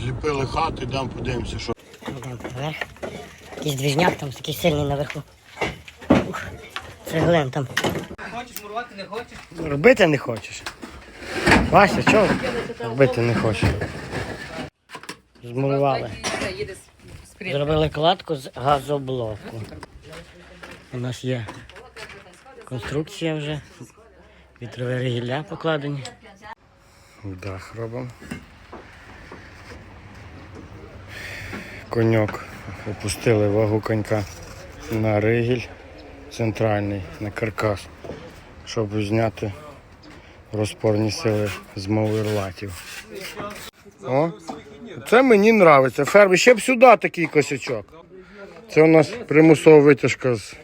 Зліпили хати, йдемо подивимося, що. Йдемо наверх. Якийсь двіжняк там такий сильний наверху. Ух, Цеглин там. Хочеш мурувати, не хочеш? Робити не хочеш. Вася, чого робити не хочеш? Змурували. Зробили кладку з газоблоку. У нас є конструкція вже. Вітрові ригілля покладені. Дах робимо. Коньок. Опустили вагу конька на ригіль центральний, на каркас, щоб зняти розпорні сили з мови латів. О, це мені подобається. Фермі, ще б сюди такий косячок. Це у нас примусова витяжка з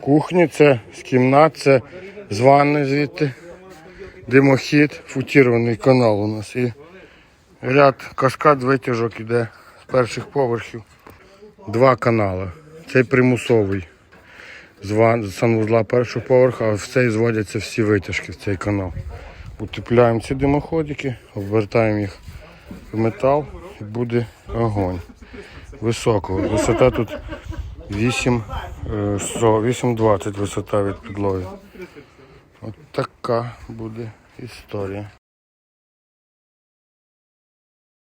кухні, це з кімнат, це з ванни звідти. Димохід, футірований канал у нас. І ряд каскад витяжок іде перших поверхів. Два канали. Цей примусовий. З санвузла першого поверху, а в цей зводяться всі витяжки в цей канал. Утепляємо ці димоходики, обвертаємо їх в метал і буде огонь. Високого. Висота тут 8, е, 100, 8,20 висота від підлоги. От така буде історія.